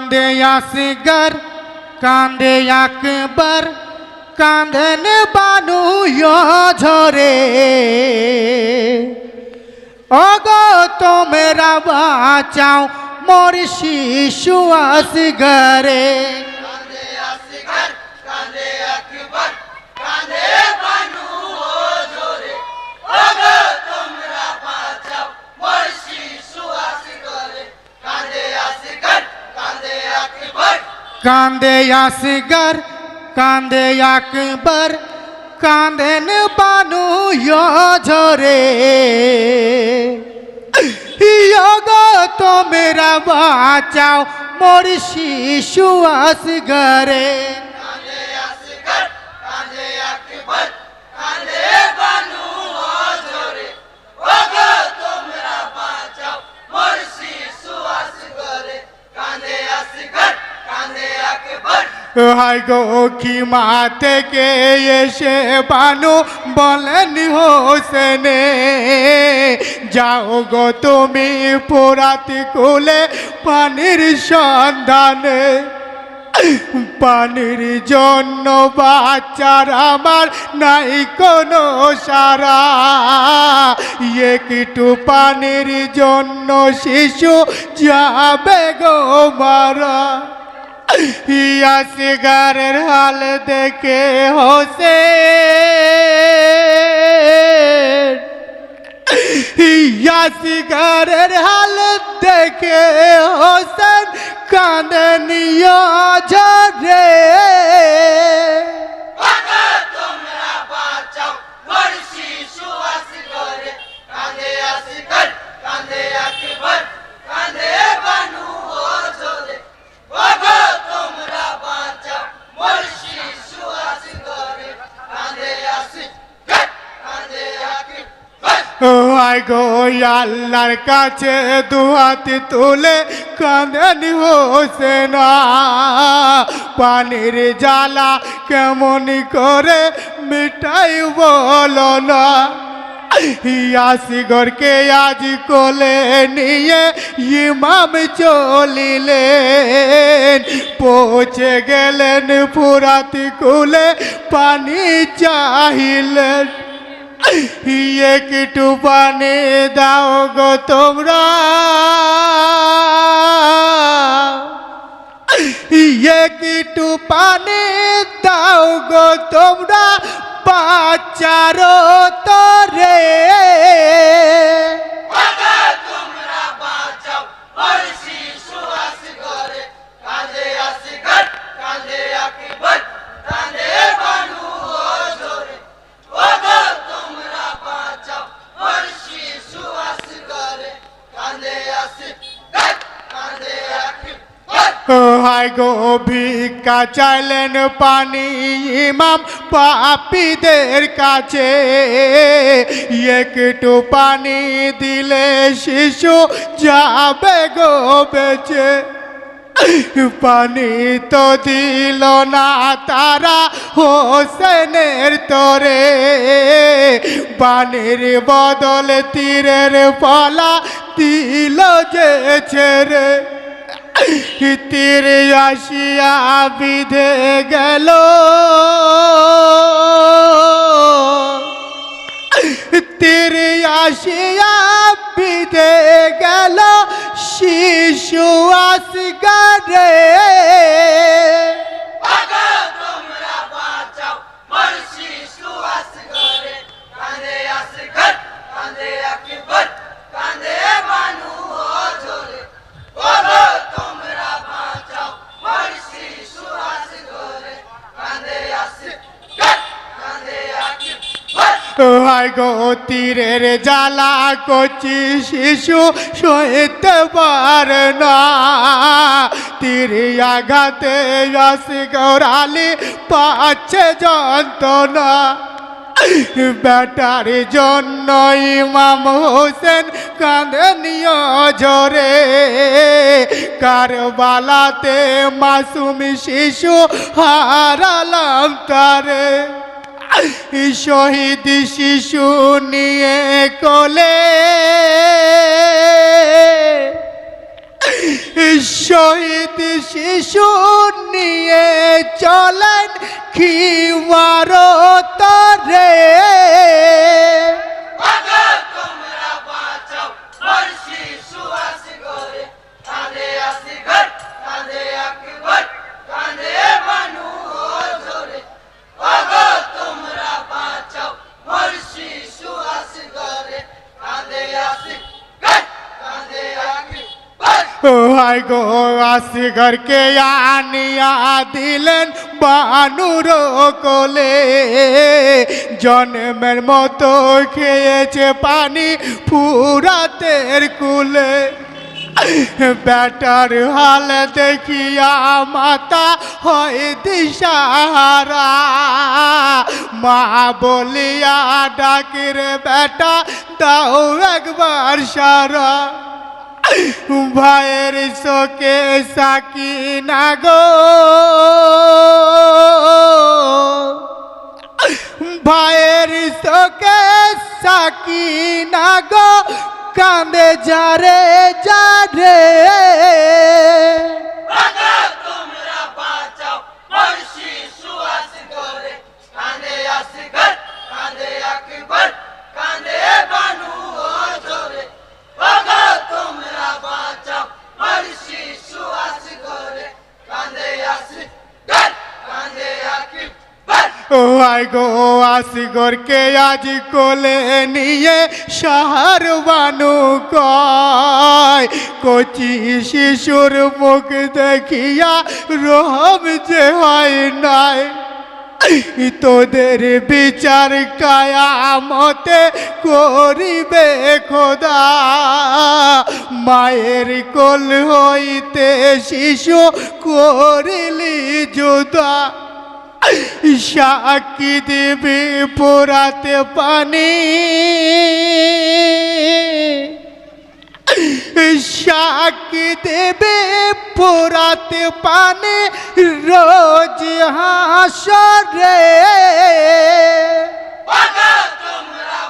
কান্দে আসগর কান্দে আকবর কাঁদন বানু ঝরে ওগো তোমরা বাঁচাও মোর শিশু আসগরে কান্দে আসগর কান্দে আকবর কাঁদেন বানু ঝরে গো তোমরা বাঁচাও মোর শিশু আসগরে। হাই গো কি মা থেকে এসে বানু বলেন হোসেনে? যাও গো তুমি পোরাতি কুলে পানির সন্ধানে। পানির জন্য বাচ্চার আমার নাই কোনো সারা। একটু পানির জন্য শিশু যাবে গো মারা। ইয়াসিগারের হাল দেখে হোসে। ইয়াসিগারের হাল দেখে হোসেন কাঁদেন ঝরে। গো আল্লাহর কাছে দুহাতি তুলে কাঁদেন হোসেনা। পানির জ্বালা কেমন করে মিটাই বলো না। ইয়াসিগরকে আজ কোলে নিয়ে ইমাম চলিলেন। পৌঁছে গেলেন পুরাতি কুলে, পানি চাহিলেন। একটু পানি দাও গো তোমরা। একটু পানি দাও গো তোমরা। বাচ্চার তরে হায় গো ভিক্ষা চাইলেন পানি ইমাম পাপীদের কাছে। একটু পানি দিলে শিশু যাবে গো বেঁচে। পানি তো দিল না তারা হোসেনের তরে। পানির বদল তীরের ফলা দিল যে ছেড়ে। তীর আসিয়া বিধে গেল। তীর আসিয়া বিধে গেল। শিশু আসগারে গো তীরের জ্বালা কচি শিশু সইতে পারে না। তীর আঘাতে আসি গৌরালি, পাচ্ছে যন্ত্রণা। বেটার জন্য ইমাম হোসেন কাঁদনীয় ঝরে কারবালাতে মাসুমি শিশু হারালাম তারে। শহীদ শিশু নিয়ে কলে। শহীদ শিশু নিয়ে চলেন খিমার তরে। হাই গো, আসি ঘরকে আনিয়া দিলেন বানুর কোলে। জন্মের মতো খেয়েছে পানি ফুরাতের কুলে। বেটার হাল দেখিয়া মাতা হয় দিশাহারা। মা বলিয়া, ডাকির বেটা, দাও একবার সারা। ভাইয়ের শোকে সাকি না গো। ভাইয়ের শোকে সাকি না গো কাঁদে যারে যারে ওগো তোমরা বাঁচাও ওর শিশু আসি ঘরে কাঁদে আসি ঘর কাঁদে একবার কাঁদে মানু ধরে ওগো তোমরা বাঁচাও ওর শিশু আসি ঘরে কাঁদে আসি ঘর কাঁদে একবার আই গো আসিগরকে আজ কোলে নিয়ে সাহার বানু কয়? কচি শিশুর মুখ দেখিয়া রহম যে হয় নাই। তোদের বিচার কায়ামতে করিবে খোদা। মায়ের কোল হইতে শিশু করিলি জুদা সাকি দেবে পোড়াতে পানি। সাকি দেবে পোড়াতে পানি। রোজ হাসরে। তোমরা